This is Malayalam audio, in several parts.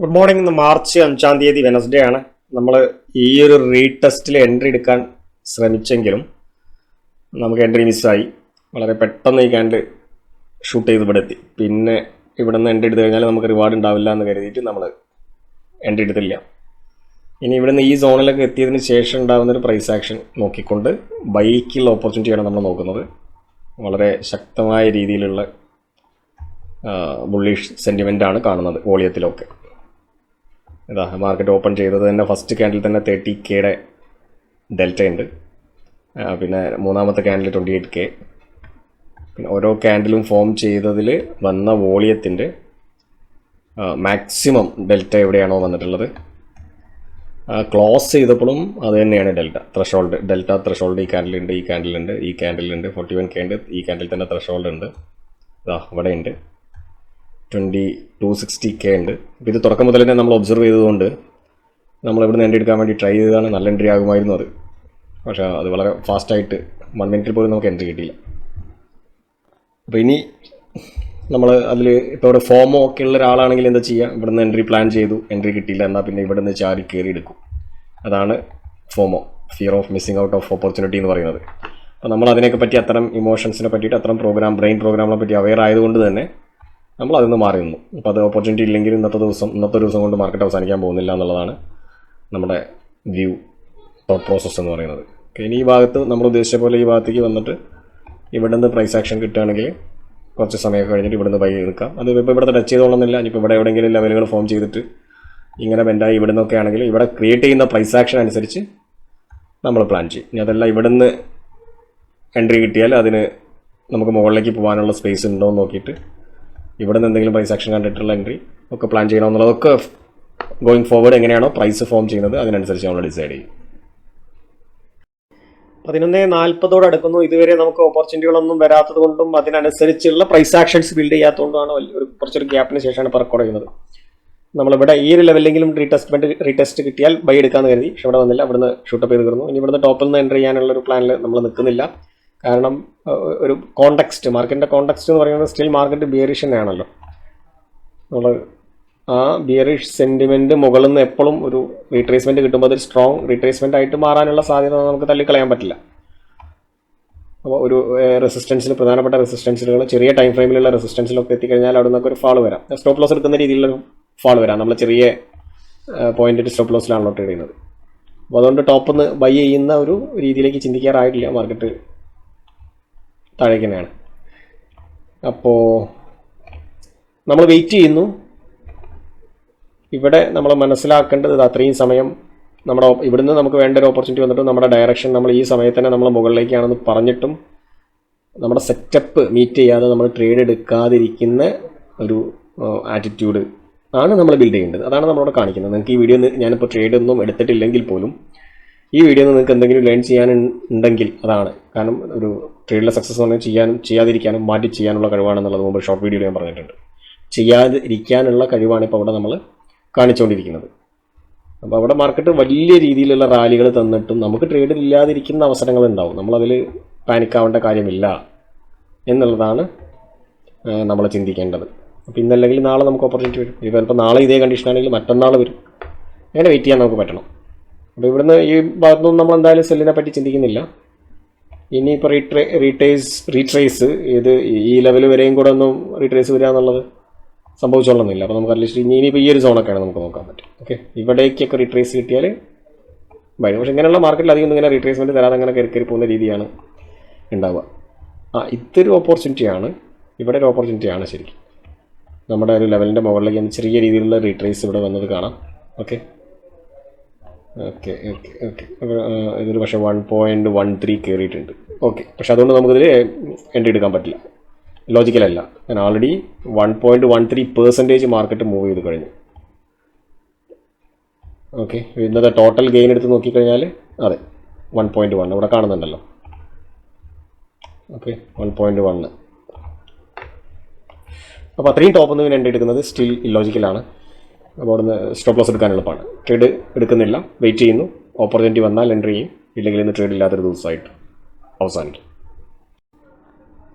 ഗുഡ് മോർണിംഗ് ഇന്ന് മാർച്ച് അഞ്ചാം തീയതി വെനസ്ഡേ ആണ്. നമ്മൾ ഈ ഒരു റീടെസ്റ്റിൽ എൻട്രി എടുക്കാൻ ശ്രമിച്ചെങ്കിലും നമുക്ക് എൻട്രി മിസ്സായി വളരെ പെട്ടെന്ന് ഈ ക്യാൻഡ് ഷൂട്ട് ചെയ്ത് ഇവിടെ എത്തി. പിന്നെ ഇവിടെ നിന്ന് എൻട്രി എടുത്തു കഴിഞ്ഞാൽ നമുക്ക് റിവാർഡ് ഉണ്ടാവില്ല എന്ന് കരുതിയിട്ട് നമ്മൾ എൻട്രി എടുത്തില്ല. ഇനി ഇവിടുന്ന് ഈ സോണിലൊക്കെ എത്തിയതിന് ശേഷം ഉണ്ടാകുന്നൊരു പ്രൈസ് ആക്ഷൻ നോക്കിക്കൊണ്ട് ബൈക്കുള്ള ഓപ്പർച്യൂണിറ്റിയാണ് നമ്മൾ നോക്കുന്നത്. വളരെ ശക്തമായ രീതിയിലുള്ള ബുള്ളിഷ് സെന്റിമെന്റാണ് കാണുന്നത് വോളിയത്തിലൊക്കെ. ഇതാ മാർക്കറ്റ് ഓപ്പൺ ചെയ്തത് തന്നെ ഫസ്റ്റ് ക്യാൻഡിൽ തന്നെ തേർട്ടി കെയുടെ ഡെൽറ്റ ഉണ്ട്. പിന്നെ മൂന്നാമത്തെ ക്യാൻഡിൽ ട്വന്റി എയ്റ്റ് കെ പിന്നെ ഓരോ ക്യാൻഡിലും ഫോം ചെയ്തതിൽ വന്ന വോളിയത്തിന്റെ മാക്സിമം ഡെൽറ്റ എവിടെയാണോ വന്നിട്ടുള്ളത്. ക്ലോസ് ചെയ്തപ്പോഴും അത് തന്നെയാണ് ഡെൽറ്റ ത്രഷോൾഡ് ഡെൽറ്റ ത്രഷോൾഡ് ഈ ക്യാൻഡിലുണ്ട് ഈ ക്യാൻഡിലുണ്ട് ഈ ക്യാൻഡിലുണ്ട് ഫോർട്ടി വൺ കെ ഉണ്ട് ഈ ക്യാൻഡിൽ തന്നെ ത്രഷോൾഡ് ഉണ്ട്. ഇതാ ഇവിടെ ഉണ്ട് ട്വന്റി ടു സിക്സ്റ്റി കെ ഉണ്ട്. അപ്പോൾ ഇത് തുടക്കം മുതലേ നമ്മൾ ഒബ്സർവ് ചെയ്തതുകൊണ്ട് നമ്മൾ ഇവിടുന്ന് എൻട്രി എടുക്കാൻ വേണ്ടി ട്രൈ ചെയ്തതാണ്. നല്ല എൻട്രി ആകുമായിരുന്നു അത്. പക്ഷേ അത് വളരെ ഫാസ്റ്റായിട്ട് വൺ മിനിറ്റിൽ പോലും നമുക്ക് എൻട്രി കിട്ടിയില്ല. അപ്പോൾ ഇനി നമ്മൾ അതിൽ ഇപ്പോൾ ഇവിടെ ഫോമോ ഒക്കെ ഉള്ള ഒരാളാണെങ്കിൽ എന്താ ചെയ്യുക ഇവിടുന്ന് എൻട്രി പ്ലാൻ ചെയ്തു. എൻട്രി കിട്ടിയില്ല. എന്നാൽ പിന്നെ ഇവിടുന്ന് ചാരി കയറി എടുക്കും. അതാണ് FOMO fear of missing out of opportunity എന്ന് പറയുന്നത്. അപ്പോൾ നമ്മൾ അതിനെയൊക്കെ പറ്റി അത്തരം ഇമോഷൻസിനെ പറ്റിയിട്ട് അത്തരം പ്രോഗ്രാം ബ്രെയിൻ പ്രോഗ്രാമിനെ പറ്റി അവെയർ ആയതുകൊണ്ട് തന്നെ നമ്മൾ അതിൽ നിന്ന് മാറി നിന്നു അപ്പോൾ അത് ഓപ്പർച്യൂണിറ്റി ഇല്ലെങ്കിൽ ഇന്നത്തെ ദിവസം ഇന്നത്തെ ദിവസം കൊണ്ട് മാർക്കറ്റ് അവസാനിക്കാൻ പോകുന്നില്ല എന്നുള്ളതാണ് നമ്മുടെ വ്യൂ തോട്ട് പ്രോസസ്സ് എന്ന് പറയുന്നത്. ഇനി ഈ ഭാഗത്ത് നമ്മൾ ഉദ്ദേശിച്ച പോലെ ഈ ഭാഗത്തേക്ക് വന്നിട്ട് ഇവിടെ നിന്ന് പ്രൈസ് ആക്ഷൻ കിട്ടുകയാണെങ്കിൽ കുറച്ച് സമയമൊക്കെ കഴിഞ്ഞിട്ട് ഇവിടുന്ന് പൈ എടുക്കാം. അത് ഇപ്പോൾ ഇവിടെ ടച്ച് ചെയ്തോളന്നില്ല. ഇനിയിപ്പോൾ ഇവിടെ എവിടെയെങ്കിലും ലെവലുകൾ ഫോം ചെയ്തിട്ട് ഇങ്ങനെ ബെൻഡായി ഇവിടെ നിന്നൊക്കെ ആണെങ്കിൽ ഇവിടെ ക്രിയേറ്റ് ചെയ്യുന്ന പ്രൈസ് ആക്ഷൻ അനുസരിച്ച് നമ്മൾ പ്ലാൻ ചെയ്യും. ഇനി അതല്ല ഇവിടുന്ന് എൻട്രി കിട്ടിയാൽ അതിന് നമുക്ക് മുകളിലേക്ക് പോകാനുള്ള സ്പേസ് ഉണ്ടോ എന്ന് നോക്കിയിട്ട് ഇവിടെ നിന്ന് എന്തെങ്കിലും പ്രൈസ് ആക്ഷൻ കണ്ടിട്ടുള്ള എൻട്രി ഒക്കെ പ്ലാൻ ചെയ്യണമെന്നുള്ളതൊക്കെ ഗോയിങ് ഫോർവേഡ് എങ്ങനെയാണോ പ്രൈസ് ഫോം ചെയ്യുന്നത് അതിനനുസരിച്ച് നമ്മൾ ഡിസൈഡ് ചെയ്യും. പതിനൊന്ന് നാൽപ്പതോട് അടുക്കുന്നു. ഇതുവരെ നമുക്ക് ഓപ്പർച്യൂണിറ്റികളൊന്നും വരാത്തത് കൊണ്ടും അതിനനുസരിച്ചുള്ള പ്രൈസ് ആക്ഷൻസ് ബിൽഡ് ചെയ്യാത്തതുകൊണ്ടാണ് ഒരു കുറച്ചൊരു ഗ്യാപ്പിന് ശേഷമാണ് ഇപ്പോൾ റെക്കോർഡ് ചെയ്യുന്നത്. നമ്മളിവിടെ ഈ ഒരു ലെവലിലെങ്കിലും റീടെസ്റ്റ്മെന്റ് റീടെസ്റ്റ് കിട്ടിയാൽ ബൈ എടുക്കാമെന്ന് കരുതി. പക്ഷെ ഇവിടെ വന്നില്ല. ഇവിടുന്ന് ഷൂട്ടപ്പ് ചെയ്ത് തീർന്നു. ഇനി ഇവിടുന്ന് ടോപ്പിൽ നിന്ന് എന്റർ ചെയ്യാനുള്ള ഒരു പ്ലാനിൽ നമ്മൾ നിൽക്കുന്നില്ല. കാരണം ഒരു കോണ്ടക്സ്റ്റ് മാർക്കറ്റിന്റെ കോണ്ടക്സ്റ്റ് എന്ന് പറയുന്നത് സ്റ്റിൽ മാർക്കറ്റ് ബിയറിഷ് തന്നെയാണല്ലോ. നമ്മൾ ആ ബിയറിഷ് സെന്റിമെന്റ് മുകളിൽ നിന്ന് എപ്പോഴും ഒരു റീട്രേസ്മെന്റ് കിട്ടുമ്പോൾ അതൊരു സ്ട്രോങ് റീട്രേസ്മെന്റ് ആയിട്ട് മാറാനുള്ള സാധ്യത നമുക്ക് തള്ളിക്കളയാൻ പറ്റില്ല. അപ്പോൾ ഒരു റെസിസ്റ്റൻസിൽ പ്രധാനപ്പെട്ട റെസിസ്റ്റൻസിലുകൾ ചെറിയ ടൈം ഫ്രെയിമിലുള്ള റെസിസ്റ്റൻസിലൊക്കെ എത്തിക്കഴിഞ്ഞാൽ അവിടെ നിന്നൊക്കെ ഒരു ഫാൾ വരാം. സ്റ്റോപ്പ് ലോസ് എടുക്കുന്ന രീതിയിലുള്ള ഫാൾ വരാം. നമ്മൾ ചെറിയ പോയിന്റ് സ്റ്റോപ്പ് ലോസിലാണല്ലോ ട്രേഡ് ചെയ്യുന്നത്. അപ്പോൾ അതുകൊണ്ട് ടോപ്പിൽ നിന്ന് ബൈ ചെയ്യുന്ന ഒരു രീതിയിലേക്ക് ചിന്തിക്കാറായിട്ടില്ല മാർക്കറ്റ് താഴേക്ക് തന്നെയാണ് അപ്പോൾ നമ്മൾ വെയിറ്റ് ചെയ്യുന്നു. ഇവിടെ നമ്മൾ മനസ്സിലാക്കേണ്ടത് അത്രയും സമയം നമ്മുടെ ഇവിടുന്ന് നമുക്ക് വേണ്ട ഒരു ഓപ്പർച്യൂണിറ്റി വന്നിട്ട് നമ്മുടെ ഡയറക്ഷൻ നമ്മൾ ഈ സമയത്ത് തന്നെ നമ്മൾ മുകളിലേക്കാണെന്ന് പറഞ്ഞിട്ടും നമ്മുടെ സെറ്റപ്പ് മീറ്റ് ചെയ്യാതെ നമ്മൾ ട്രേഡ് എടുക്കാതിരിക്കുന്ന ഒരു ആറ്റിറ്റ്യൂഡ് ആണ് നമ്മൾ ബിൽഡ് ചെയ്യേണ്ടത്. അതാണ് നമ്മളോട് കാണിക്കുന്നത്. നിങ്ങൾക്ക് ഈ വീഡിയോ ഞാനിപ്പോൾ ട്രേഡ് ഒന്നും എടുത്തിട്ടില്ലെങ്കിൽ പോലും ഈ വീഡിയോ നിങ്ങൾക്ക് എന്തെങ്കിലും ലേൺ ചെയ്യാൻ ഉണ്ടെങ്കിൽ അതാണ്. കാരണം ഒരു ട്രേഡിലെ സക്സസ് എന്ന് പറഞ്ഞാൽ ചെയ്യാനും ചെയ്യാതിരിക്കാനും മാറ്റി ചെയ്യാനുള്ള കഴിവാണെന്നുള്ളത് മുമ്പ് ഷോർട്ട് വീഡിയോയിൽ ഞാൻ പറഞ്ഞിട്ടുണ്ട്. ചെയ്യാതിരിക്കാനുള്ള കഴിവാണ് ഇപ്പോൾ അവിടെ നമ്മൾ കാണിച്ചുകൊണ്ടിരിക്കുന്നത് അപ്പോൾ അവിടെ മാർക്കറ്റ് വലിയ രീതിയിലുള്ള റാലികൾ തന്നിട്ടും നമുക്ക് ട്രേഡിൽ ഇല്ലാതിരിക്കുന്ന അവസരങ്ങൾ ഉണ്ടാവും. നമ്മളതിൽ പാനിക്കാവേണ്ട കാര്യമില്ല എന്നുള്ളതാണ് നമ്മൾ ചിന്തിക്കേണ്ടത്. അപ്പോൾ ഇന്നല്ലെങ്കിൽ നാളെ നമുക്ക് ഓപ്പർച്യൂണിറ്റി വരും. ഇപ്പോൾ ചിലപ്പോൾ നാളെ ഇതേ കണ്ടീഷൻ ആണെങ്കിൽ മറ്റന്നാൾ വരും. അങ്ങനെ വെയിറ്റ് ചെയ്യാൻ നമുക്ക് പറ്റണം. അപ്പോൾ ഇവിടുന്ന് ഈ ഭാഗത്തുനിന്ന് നമ്മൾ എന്തായാലും സെല്ലിനെ പറ്റി ചിന്തിക്കുന്നില്ല. ഇനിയിപ്പോൾ റീട്രേ റീട്രേസ് റീട്രേസ് ഇത് ഈ ലെവൽ വരെയും കൂടെ ഒന്നും റീട്രേസ് വരിക എന്നുള്ളത് സംഭവിച്ചോളണമെന്നില്ല. അപ്പോൾ നമുക്ക് അറ്റ്ലീസ്റ്റ് ഇനി ഇനിയിപ്പോൾ ഈ ഒരു സോണൊക്കെയാണ് നമുക്ക് നോക്കാൻ പറ്റും. ഓക്കെ ഇവിടേക്കൊക്കെ റീട്രേസ് കിട്ടിയാൽ ഭയങ്കര പക്ഷേ ഇങ്ങനെയുള്ള മാർക്കറ്റിൽ അധികം ഇങ്ങനെ റീട്രേസ്മെന്റ് തരാതെ അങ്ങനെ കയറി കയറി പോകുന്ന രീതിയാണ് ഉണ്ടാവുക. ആ ഇതൊരു ഓപ്പർച്യൂണിറ്റിയാണ് ഇവിടെ ഒരു ഓപ്പർച്യൂണിറ്റിയാണ് ശരിക്കും. നമ്മുടെ ഒരു ലെവലിന്റെ മുകളിലേക്ക് ചെറിയ രീതിയിലുള്ള റീട്രേസ് ഇവിടെ വന്നത് കാണാം. ഓക്കെ ഓക്കെ ഓക്കെ ഓക്കെ ഇതൊരു പക്ഷേ വൺ പോയിന്റ് വൺ ത്രീ കയറിയിട്ടുണ്ട് ഓക്കെ പക്ഷെ അതുകൊണ്ട് നമുക്കിതിൽ എൻട്രി എടുക്കാൻ പറ്റില്ല. ലോജിക്കലല്ല ഞാൻ already one point one three percentage market move ചെയ്ത് കഴിഞ്ഞു. ഓക്കെ ഇന്നത്തെ ടോട്ടൽ ഗെയിൻ എടുത്ത് നോക്കിക്കഴിഞ്ഞാൽ അതെ വൺ പോയിന്റ് വൺ ഇവിടെ കാണുന്നുണ്ടല്ലോ. ഓക്കെ വൺ പോയിന്റ് വണ്ണ് അപ്പോൾ അത്രയും ടോപ്പ് നിന്ന് എൻട്രി എടുക്കുന്നത് സ്റ്റിൽ ഇല്ലോജിക്കലാണ് അവിടുന്ന് സ്റ്റോപ്പ് ലോസ് എടുക്കാൻ എളുപ്പമാണ് ട്രേഡ് എടുക്കുന്നില്ല. വെയിറ്റ് ചെയ്യുന്നു. ഓപ്പർച്യൂണിറ്റി വന്നാൽ എൻട്രി ചെയ്യും. ഇല്ലെങ്കിൽ ഇന്ന് ട്രേഡ് ഇല്ലാത്തൊരു ദിവസമായിട്ട് അവസാനിക്കും.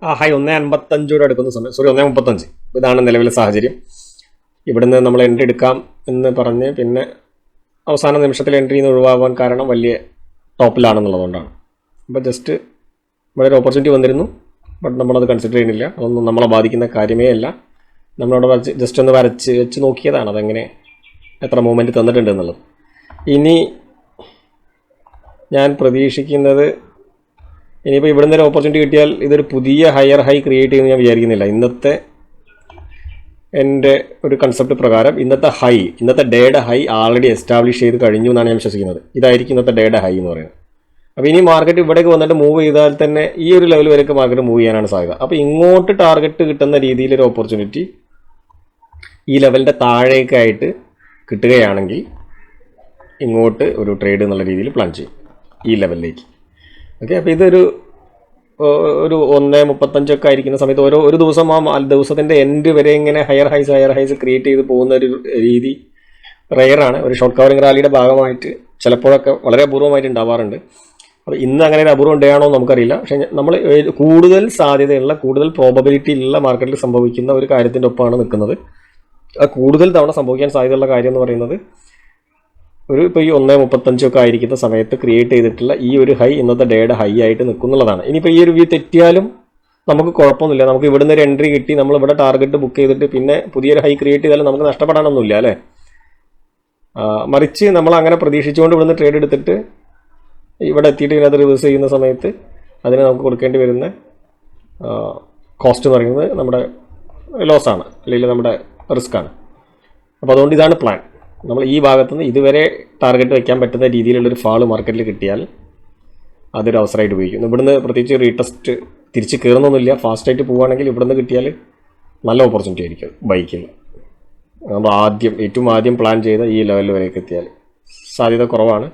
ആ ഹൈ ഒന്നേ അൻപത്തഞ്ചോട് എടുക്കുന്ന സമയം. സോറി ഒന്നേ മുപ്പത്തഞ്ച്. ഇതാണ് നിലവിലെ സാഹചര്യം. ഇവിടുന്ന് നമ്മൾ എൻട്രി എടുക്കാം എന്ന് പറഞ്ഞ് പിന്നെ അവസാന നിമിഷത്തിൽ എൻട്രി നിന്ന് ഒഴിവാകാൻ കാരണം വലിയ ടോപ്പിലാണെന്നുള്ളതുകൊണ്ടാണ്. അപ്പോൾ ജസ്റ്റ് ഒരു ഓപ്പർച്യൂണിറ്റി വന്നിരുന്നു. ബട്ട് നമ്മളത് കൺസിഡർ ചെയ്യുന്നില്ല. അതൊന്നും നമ്മളെ ബാധിക്കുന്ന കാര്യമേ അല്ല. നമ്മളവിടെ വരച്ച് ജസ്റ്റ് ഒന്ന് വരച്ച് വെച്ച് നോക്കിയതാണ് അതെങ്ങനെ എത്ര മൂവ്മെന്റ് തന്നിട്ടുണ്ട് എന്നുള്ളത്. ഇനി ഞാൻ പ്രതീക്ഷിക്കുന്നത് ഇനിയിപ്പോൾ ഇവിടെ ഒരു ഓപ്പർച്യൂണിറ്റി കിട്ടിയാൽ ഇതൊരു പുതിയ ഹയർ ഹൈ ക്രിയേറ്റ് ചെയ്യുമെന്ന് ഞാൻ വിചാരിക്കുന്നില്ല. ഇന്നത്തെ എന്റെ ഒരു കൺസെപ്റ്റ് പ്രകാരം ഇന്നത്തെ ഹൈ ഇന്നത്തെ ഡേയുടെ ഹൈ ആൾറെഡി എസ്റ്റാബ്ലിഷ് ചെയ്ത് കഴിഞ്ഞു എന്നാണ് ഞാൻ വിശ്വസിക്കുന്നത്. ഇതായിരിക്കും ഇന്നത്തെ ഡേയുടെ ഹൈ എന്ന് പറയുന്നത്. അപ്പോൾ ഇനി മാർക്കറ്റ് ഇവിടേക്ക് വന്നിട്ട് മൂവ് ചെയ്താൽ തന്നെ ഈ ഒരു ലെവൽ വരെയൊക്കെ മാർക്കറ്റ് മൂവ് ചെയ്യാനാണ് സാധ്യത. അപ്പോൾ ഇങ്ങോട്ട് ടാർഗറ്റ് കിട്ടുന്ന രീതിയിലൊരു ഓപ്പർച്യൂണിറ്റി ഈ ലെവലിന്റെ താഴേക്കായിട്ട് കിട്ടുകയാണെങ്കിൽ ഇങ്ങോട്ട് ഒരു ട്രേഡ് എന്നുള്ള രീതിയിൽ പ്ലാൻ ചെയ്യും ഈ ലെവലിലേക്ക്. ഓക്കെ അപ്പോൾ ഇതൊരു ഒരു ഒന്ന് മുപ്പത്തഞ്ചൊക്കെ ആയിരിക്കുന്ന സമയത്ത് ഓരോ ഒരു ദിവസം ആ ദിവസത്തിന്റെ എൻഡ് വരെ ഇങ്ങനെ higher highs higher highs create ചെയ്ത് പോകുന്ന ഒരു രീതി റെയറാണ് ഒരു ഷോർട്ട് കവറിംഗ് റാലിയുടെ ഭാഗമായിട്ട് ചിലപ്പോഴൊക്കെ വളരെ അപൂർവമായിട്ട് ഉണ്ടാവാറുണ്ട്. അപ്പോൾ ഇന്ന് അങ്ങനെ ഒരു അപൂർവം ഉണ്ടാണോ നമുക്കറിയില്ല. പക്ഷേ നമ്മൾ കൂടുതൽ സാധ്യതയുള്ള കൂടുതൽ പ്രോബബിലിറ്റി ഉള്ള മാർക്കറ്റിൽ സംഭവിക്കുന്ന ഒരു കാര്യത്തിന്റെ ഒപ്പമാണ് നിൽക്കുന്നത്. കൂടുതൽ തവണ സംഭവിക്കാൻ സാധ്യതയുള്ള കാര്യം എന്ന് പറയുന്നത് ഒരു ഇപ്പോൾ ഈ ഒന്ന് മുപ്പത്തഞ്ചൊക്കെ ആയിരിക്കുന്ന സമയത്ത് ക്രിയേറ്റ് ചെയ്തിട്ടുള്ള ഈ ഒരു ഹൈ ഇന്നത്തെ ഡേയുടെ ഹൈ ആയിട്ട് നിൽക്കുന്നുള്ളതാണ്. ഇനിയിപ്പോൾ ഈ ഒരു വ്യൂ തെറ്റിയാലും നമുക്ക് കുഴപ്പമൊന്നുമില്ല. നമുക്ക് ഇവിടുന്ന് ഒരു എൻട്രി കിട്ടി നമ്മൾ ഇവിടെ ടാർഗറ്റ് ബുക്ക് ചെയ്തിട്ട് പിന്നെ പുതിയൊരു ഹൈ ക്രിയേറ്റ് ചെയ്താലും നമുക്ക് നഷ്ടപ്പെടാനൊന്നുമില്ല അല്ലേ? മറിച്ച് നമ്മൾ അങ്ങനെ പ്രതീക്ഷിച്ചുകൊണ്ട് ഇവിടുന്ന് ട്രേഡ് എടുത്തിട്ട് ഇവിടെ എത്തിയിട്ട് ഇതിനകത്ത് റിവേഴ്സ് ചെയ്യുന്ന സമയത്ത് അതിന് നമുക്ക് കൊടുക്കേണ്ടി വരുന്ന കോസ്റ്റ് എന്ന് പറയുന്നത് നമ്മുടെ ലോസ് ആണ്. അല്ലെങ്കിൽ നമ്മുടെ റിസ്ക് ആണ് അപ്പോൾ അതുകൊണ്ട് ഇതാണ് പ്ലാൻ നമ്മൾ ഈ ഭാഗത്തുനിന്ന് ഇതുവരെ ടാർഗറ്റ് വയ്ക്കാൻ പറ്റുന്ന രീതിയിലുള്ളൊരു ഫാൾ മാർക്കറ്റിൽ കിട്ടിയാൽ അതൊരു അവസരമായിട്ട് ഉപയോഗിക്കും. ഇവിടുന്ന് പ്രത്യേകിച്ച് റീടെസ്റ്റ് തിരിച്ച് കയറുന്നൊന്നുമില്ല ഫാസ്റ്റായിട്ട് പോവുകയാണെങ്കിൽ ഇവിടുന്ന് കിട്ടിയാൽ നല്ല ഓപ്പർച്യൂണിറ്റി ആയിരിക്കും ബൈക്കിൽ നമ്മൾ ആദ്യം ഏറ്റവും ആദ്യം പ്ലാൻ ചെയ്ത ഈ ലെവലിൽ വരെയൊക്കെ എത്തിയാൽ സാധ്യത കുറവാണ്.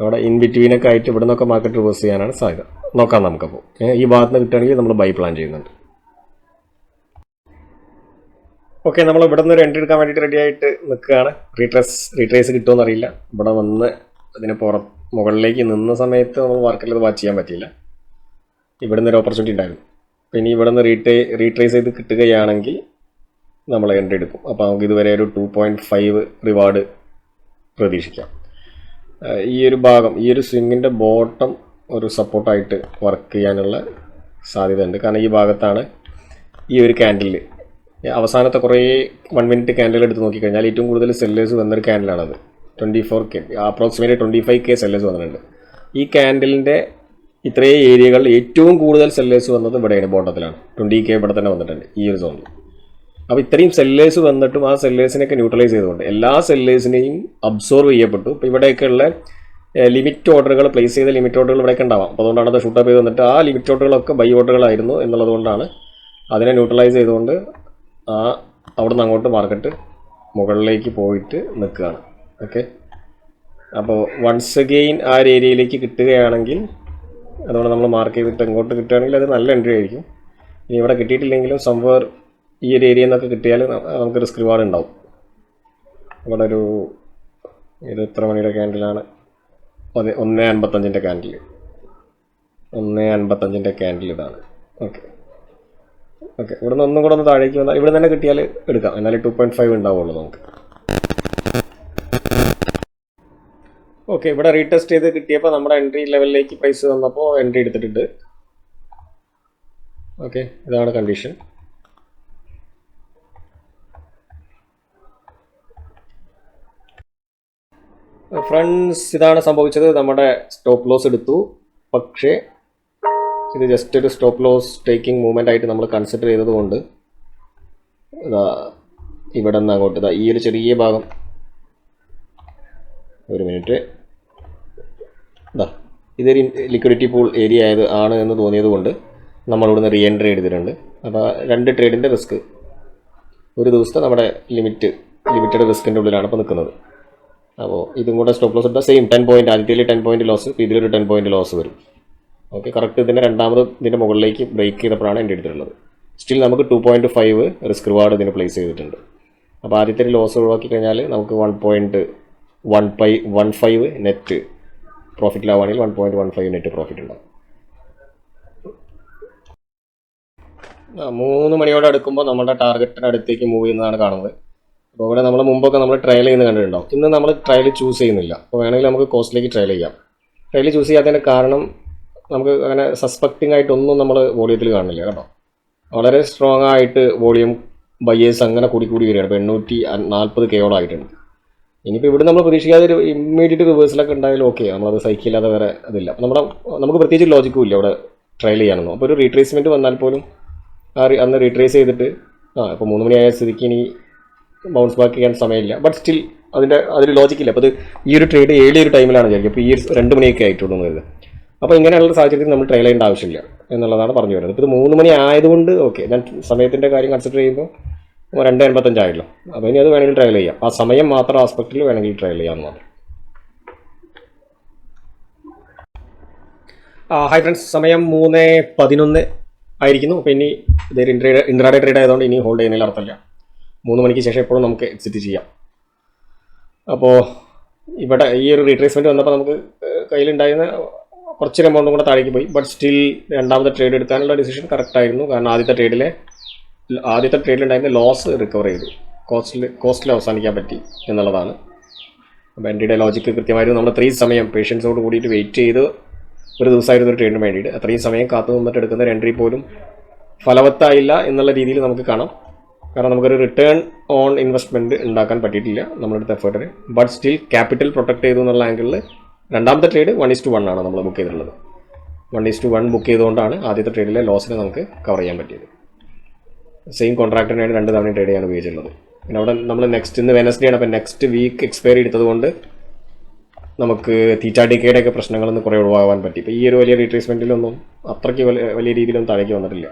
അവിടെ ഇൻ ബിറ്റ്വീനൊക്കെ ആയിട്ട് ഇവിടെ നിന്നൊക്കെ മാർക്കറ്റ് റിവേഴ്സ് ചെയ്യാനാണ് സാധ്യത. നോക്കാം നമുക്കപ്പോൾ ഈ ഭാഗത്ത് നിന്ന് കിട്ടുകയാണെങ്കിൽ നമ്മൾ ബൈ പ്ലാൻ ചെയ്യുന്നുണ്ട്. ഓക്കെ നമ്മൾ ഇവിടെ നിന്ന് ഒരു എൻട്രി എടുക്കാൻ വേണ്ടിയിട്ട് റെഡി ആയിട്ട് നിൽക്കുകയാണ്. റീട്രേസ് റീട്രേസ് കിട്ടുമെന്ന് അറിയില്ല ഇവിടെ വന്ന് അതിന് പുറ മുകളിലേക്ക് നിന്ന സമയത്ത് നമ്മൾ മാർക്കറ്റിൽ വാച്ച് ചെയ്യാൻ പറ്റിയില്ല. ഇവിടെ നിന്ന് ഒരു ഓപ്പർച്യൂണിറ്റി ഉണ്ടായിരുന്നു. ഇനി ഇവിടെ നിന്ന് റീട്രേ റീട്രേസ് ചെയ്ത് കിട്ടുകയാണെങ്കിൽ നമ്മൾ എൻട്രി എടുക്കും. അപ്പോൾ നമുക്ക് ഇതുവരെ ഒരു ടു പോയിന്റ് ഫൈവ് റിവാർഡ് പ്രതീക്ഷിക്കാം. ഈ ഒരു ഭാഗം ഈ ഒരു സ്വിങ്ങിന്റെ ബോട്ടം ഒരു സപ്പോർട്ടായിട്ട് വർക്ക് ചെയ്യാനുള്ള സാധ്യതയുണ്ട്. കാരണം ഈ ഭാഗത്താണ് ഈ ഒരു ക്യാൻഡിൽ അവസാനത്തെ കുറേ വൺ മിനിറ്റ് ക്യാൻഡിൽ എടുത്ത് നോക്കിക്കഴിഞ്ഞാൽ ഏറ്റവും കൂടുതൽ സെല്ലേഴ്സ് വന്നൊരു ക്യാൻഡിലാണത് twenty four K approximate twenty five K sellers വന്നിട്ടുണ്ട്. ഈ ക്യാൻഡിലിന്റെ ഇത്രയും ഏരിയകൾ ഏറ്റവും കൂടുതൽ സെല്ലേഴ്സ് വന്നത് ഇവിടെയാണ് ബോട്ടത്തിലാണ് ട്വന്റി കെ ഇവിടെ തന്നെ വന്നിട്ടുണ്ട് ഈ ഒരു സോണിൽ അപ്പോൾ ഇത്രയും സെല്ലേഴ്സ് വന്നിട്ടും ആ സെല്ലേഴ്സിനെയൊക്കെ ന്യൂട്രലൈസ് ചെയ്തുകൊണ്ട് എല്ലാ സെല്ലേഴ്സിനെയും അബ്സോർവ് ചെയ്യപ്പെട്ടു. ഇപ്പോൾ ഇവിടെയൊക്കെയുള്ള ലിമിറ്റ് ഓർഡറുകൾ പ്ലേസ് ചെയ്ത ലിമിറ്റ് ഓർഡറുകൾ ഇവിടെയൊക്കെ ഉണ്ടാവാം. അപ്പോൾ അതുകൊണ്ടാണ് അത് ഷൂട്ടപ്പ് ചെയ്ത് വന്നിട്ട് ആ ലിമിറ്റ് ഓർഡറുകളൊക്കെ ബൈ ഓർഡറുകളായിരുന്നു എന്നുള്ളതുകൊണ്ടാണ് അതിനെ ന്യൂട്രലൈസ് ചെയ്തുകൊണ്ട് ആ അവിടുന്ന് അങ്ങോട്ട് മാർക്കറ്റ് മുകളിലേക്ക് പോയിട്ട് നിൽക്കുകയാണ്. ഓക്കെ അപ്പോൾ വൺസ് അഗെയിൻ ആ ഒരു ഏരിയയിലേക്ക് കിട്ടുകയാണെങ്കിൽ അതുകൊണ്ട് നമ്മൾ മാർക്ക് ചെയ്തിട്ട് എങ്ങോട്ട് കിട്ടുകയാണെങ്കിൽ അത് നല്ല എൻട്രി ആയിരിക്കും. ഇനി ഇവിടെ കിട്ടിയിട്ടില്ലെങ്കിലും സംവർ ഈ ഒരു ഏരിയയിൽ നിന്നൊക്കെ കിട്ടിയാൽ നമുക്ക് റിസ്ക് റിവാർഡ് ഉണ്ടാവും. ഇവിടെ ഒരു ഇത് എത്ര മണിയുടെ ക്യാൻഡിലാണ് അതെ ഒന്ന് അൻപത്തഞ്ചിന്റെ ക്യാൻഡിൽ ഒന്ന് അൻപത്തഞ്ചിന്റെ ക്യാൻഡിൽ ഇതാണ്. ഓക്കെ ഓക്കെ ഇവിടെ നിന്ന് ഒന്നും കൂടെ ഒന്ന് താഴേക്ക് വന്നാൽ ഇവിടെ തന്നെ കിട്ടിയാൽ എടുക്കാം. എന്നാലേ ടു പോയിന്റ് ഫൈവ് ഉണ്ടാവുള്ളൂ നമുക്ക്. ഓക്കെ ഇവിടെ റീടെസ്റ്റ് ചെയ്ത് കിട്ടിയപ്പോൾ നമ്മുടെ എൻട്രി ലെവലിലേക്ക് പൈസ തന്നപ്പോൾ എൻട്രി എടുത്തിട്ടുണ്ട്. ഓക്കെ ഇതാണ് കണ്ടീഷൻ ഫ്രണ്ട്സ് ഇതാണ് സംഭവിച്ചത്. നമ്മുടെ സ്റ്റോപ്പ് ലോസ് എടുത്തു. പക്ഷേ ഇത് ജസ്റ്റ് ഒരു സ്റ്റോപ്പ് ലോസ് ടേക്കിംഗ് മൂവ്മെന്റ് ആയിട്ട് നമ്മൾ കൺസിഡർ ചെയ്തതുകൊണ്ട് ഇതാ ഇവിടെ നിന്ന് അങ്ങോട്ട് ഇതാ ഈ ഒരു ചെറിയ ഭാഗം. ഒരു മിനിറ്റ് ഇതാ ഇതൊരു ലിക്വിഡിറ്റി പൂൾ ഏരിയ ആയത് ആണ് എന്ന് തോന്നിയത് കൊണ്ട് നമ്മളിവിടുന്ന് റീ എൻട്രി എടുത്തിട്ടുണ്ട്. അപ്പോൾ രണ്ട് ട്രേഡിന്റെ റിസ്ക് ഒരു ദിവസത്തെ നമ്മുടെ ലിമിറ്റ് ലിമിറ്റഡ് റിസ്കിന്റെ ഉള്ളിലാണ് ഇപ്പോൾ നിൽക്കുന്നത്. അപ്പോൾ ഇതും കൂടെ സ്റ്റോപ്പ് ലോസ് എടുത്താൽ സെയിം ടെൻ പോയിന്റ് ആദ്യത്തിൽ ടെൻ പോയിന്റ് ലോസ് ഇതിലൊരു ടെൻ പോയിന്റ് ലോസ് വരും. ഓക്കെ കറക്റ്റ് ഇതിന്റെ രണ്ടാമത് ഇതിന്റെ മുകളിലേക്ക് ബ്രേക്ക് ചെയ്തപ്പോഴാണ് എന്റെ എടുത്തിട്ടുള്ളത് സ്റ്റിൽ നമുക്ക് two point five risk reward ഇതിന് പ്ലേസ് ചെയ്തിട്ടുണ്ട്. അപ്പോൾ ആദ്യത്തെ ലോസ് ഒഴിവാക്കി കഴിഞ്ഞാൽ നമുക്ക് one point one five one five net പ്രോഫിറ്റിലാവുകയാണെങ്കിൽ one point one five net profit ഉണ്ടാവും മൂന്ന് മണിയോടെ അടുക്കുമ്പോൾ നമ്മുടെ ടാർഗറ്റിന്റെ അടുത്തേക്ക് മൂവ് ചെയ്യുന്നതാണ് കാണുന്നത്. അപ്പോൾ ഇവിടെ നമ്മൾ മുമ്പൊക്കെ നമ്മൾ ട്രയൽ ചെയ്യുന്ന കണ്ടിട്ടുണ്ടാവും. ഇന്ന് നമ്മൾ ട്രയൽ ചൂസ് ചെയ്യുന്നില്ല. അപ്പോൾ വേണമെങ്കിൽ നമുക്ക് കോസ്റ്റിലേക്ക് ട്രയൽ ചെയ്യാം. ട്രയൽ ചൂസ് ചെയ്യാത്തതിന്റെ കാരണം നമുക്ക് അങ്ങനെ സസ്പെക്റ്റിംഗ് ആയിട്ടൊന്നും നമ്മൾ വോളിയത്തിൽ കാണില്ല കേട്ടോ. വളരെ സ്ട്രോങ് ആയിട്ട് വോളിയം ബയേഴ്സ് അങ്ങനെ കൂടി കൂടി വരികയാണ്. ഇപ്പോൾ എണ്ണൂറ്റി നാൽപ്പത് കെയോളായിട്ടുണ്ട് ഇനിയിപ്പോൾ ഇവിടെ നമ്മൾ പ്രതീക്ഷിക്കാതെ ഒരു ഇമ്മീഡിയറ്റ് റിവേഴ്സലൊക്കെ ഉണ്ടായാലും ഓക്കെ നമ്മളത് സഹിക്കില്ലാതെ വേറെ അതില്ല നമ്മുടെ നമുക്ക് പ്രത്യേകിച്ച് ലോജിക്കും ഇല്ല അവിടെ ട്രയൽ ചെയ്യാനൊന്നും. അപ്പോൾ ഒരു റീട്രേസ്മെന്റ് വന്നാൽ പോലും ആ അന്ന് റീട്രേസ് ചെയ്തിട്ട് ആ ഇപ്പോൾ മൂന്ന് മണിയായ സ്ഥിതിക്ക് ഇനി ബൗൺസ് ബാക്ക് ചെയ്യാൻ സമയമില്ല. ബട്ട് സ്റ്റിൽ അതിന്റെ അതിൽ ലോജിക്കില്ല അപ്പോൾ അത് ഈ ഒരു ട്രേഡ് ഏഴ് ഒരു ടൈമിലാണ് വിചാരിക്കുക. അപ്പോൾ ഈ രണ്ട് മണിയൊക്കെ ആയിട്ടുള്ളൂ എന്ന് കരുതുക. അപ്പോൾ ഇങ്ങനെയുള്ള സാഹചര്യത്തിൽ നമ്മൾ ട്രയൽ ചെയ്യേണ്ട ആവശ്യമില്ല എന്നുള്ളതാണ് പറഞ്ഞു വരുന്നത്. ഇപ്പോൾ ഇത് മൂന്ന് മണി ആയതുകൊണ്ട് ഓക്കെ ഞാൻ സമയത്തിന്റെ കാര്യം കൺസിഡർ ചെയ്യുമ്പോൾ രണ്ട് എൺപത്തഞ്ചായല്ലോ അപ്പോൾ ഇനി അത് വേണമെങ്കിൽ ട്രയൽ ചെയ്യാം. ആ സമയം മാത്രം ആസ്പെക്റ്റിൽ വേണമെങ്കിൽ ട്രയൽ ചെയ്യാമെന്ന് മാത്രം ഹായ് ഫ്രണ്ട്സ് സമയം മൂന്ന് പതിനൊന്ന് ആയിരിക്കുന്നു. അപ്പോൾ ഇനി ഇത് ഇൻട്രേഡ് ഇൻട്രാഡേ ട്രേഡ് ആയതുകൊണ്ട് ഇനി ഹോൾഡ് ചെയ്യുന്നതിൽ അർത്ഥമില്ല. മൂന്ന് മണിക്ക് ശേഷം എപ്പോഴും നമുക്ക് എക്സിറ്റ് ചെയ്യാം. അപ്പോൾ ഇവിടെ ഈ ഒരു റീട്രേസ്മെന്റ് വന്നപ്പോൾ നമുക്ക് കയ്യിലുണ്ടായിരുന്ന കുറച്ചൊരു എമൗണ്ടും കൂടെ താഴേക്ക് പോയി. ബട്ട് സ്റ്റിൽ രണ്ടാമത്തെ ട്രേഡ് എടുക്കാനുള്ള ഡിസിഷൻ കറക്റ്റ് ആയിരുന്നു. കാരണം ആദ്യത്തെ ട്രേഡിലെ ആദ്യത്തെ ട്രേഡിലുണ്ടായിരുന്ന ലോസ് റിക്കവർ ചെയ്തു. കോസ്റ്റിൽ കോസ്റ്റിൽ അവസാനിക്കാൻ പറ്റി എന്നുള്ളതാണ്. അപ്പോൾ എന്റെ ലോജിക്ക് കൃത്യമായിരുന്നു. നമ്മൾ അത്രയും സമയം പേഷ്യൻസോട് കൂടിയിട്ട് വെയിറ്റ് ചെയ്ത് ഒരു ദിവസമായിരുന്നു ഒരു ട്രേഡിന് വേണ്ടിയിട്ട്. അത്രയും സമയം കാത്തു നിന്നിട്ട് എടുക്കുന്ന എൻട്രി പോലും ഫലവത്തായില്ല എന്നുള്ള രീതിയിൽ നമുക്ക് കാണാം. കാരണം നമുക്കൊരു റിട്ടേൺ ഓൺ ഇൻവെസ്റ്റ്മെന്റ് ഉണ്ടാക്കാൻ പറ്റിയിട്ടില്ല നമ്മളെടുത്ത എഫേർട്ടിന് ബട്ട് സ്റ്റിൽ ക്യാപിറ്റൽ പ്രൊട്ടക്ട് ചെയ്തു എന്നുള്ള ആംഗിളിൽ രണ്ടാമത്തെ trade one is to one ആണ് നമ്മൾ ബുക്ക് ചെയ്തിട്ടുള്ളത്. One is to one book ചെയ്തുകൊണ്ടാണ് ആദ്യത്തെ ട്രേഡിലെ ലോസിനെ നമുക്ക് കവർ ചെയ്യാൻ പറ്റിയത്. സെയിം കോൺട്രാക്റ്റിനാണ് രണ്ട് തവണ ട്രേഡ് ചെയ്യാൻ ഉപയോഗിച്ചിട്ടുള്ളത്. പിന്നെ അവിടെ നമ്മൾ നെക്സ്റ്റ് ഇന്ന് വെനസ്ഡേ ആണ് അപ്പോൾ നെക്സ്റ്റ് വീക്ക് എക്സ്പയറി ചെയ്തതുകൊണ്ട് കൊണ്ട് നമുക്ക് തീറ്റാഡിക്കയുടെ ഒക്കെ പ്രശ്നങ്ങളൊന്നും കുറേ ഒഴിവാകാൻ പറ്റി. ഇപ്പോൾ ഈ ഒരു വലിയ റീട്രേസ്മെന്റിലൊന്നും അത്രയ്ക്ക് വലിയ രീതിയിലൊന്നും താഴേക്ക് വന്നിട്ടില്ല.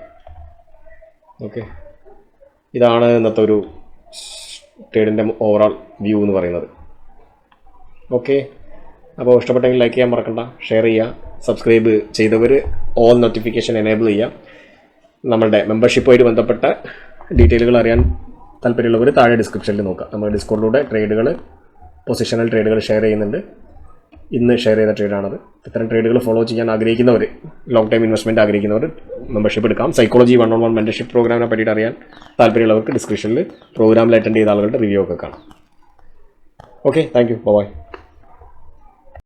ഓക്കെ ഇതാണ് ഇന്നത്തെ ഒരു ട്രേഡിന്റെ ഓവറോൾ വ്യൂ എന്ന് പറയുന്നത്. ഓക്കെ അപ്പോൾ ഇഷ്ടപ്പെട്ടെങ്കിൽ ലൈക്ക് ചെയ്യാൻ മറക്കണ്ട ഷെയർ ചെയ്യുക സബ്സ്ക്രൈബ് ചെയ്തവർ ഓൾ നോട്ടിഫിക്കേഷൻ എനേബിൾ ചെയ്യുക. നമ്മളുടെ മെമ്പർഷിപ്പുമായിട്ട് ബന്ധപ്പെട്ട ഡീറ്റെയിലുകൾ അറിയാൻ താല്പര്യമുള്ളവർ താഴെ ഡിസ്ക്രിപ്ഷനിൽ നോക്കുക. നമ്മൾ ഡിസ്കൗണ്ടിലൂടെ ട്രേഡുകൾ പൊസിഷണൽ ട്രേഡുകൾ ഷെയർ ചെയ്യുന്നുണ്ട്. ഇന്ന് ഷെയർ ചെയ്ത ട്രേഡാണത് ഇത്തരം ട്രേഡുകൾ ഫോളോ ചെയ്യാൻ ആഗ്രഹിക്കുന്നവർ ലോങ് ടൈം ഇൻവെസ്റ്റ്മെന്റ് ആഗ്രഹിക്കുന്നവർ മെമ്പർഷിപ്പ് എടുക്കാം. Psychology one on one membership പ്രോഗ്രാമിനെ പറ്റിയിട്ട് അറിയാൻ താല്പര്യമുള്ളവർക്ക് ഡിസ്ക്രിപ്ഷനിൽ പ്രോഗ്രാമിൽ അറ്റൻഡ് ചെയ്ത ആളുകളുടെ റിവ്യൂ ഒക്കെ കാണാം. Okay thank you by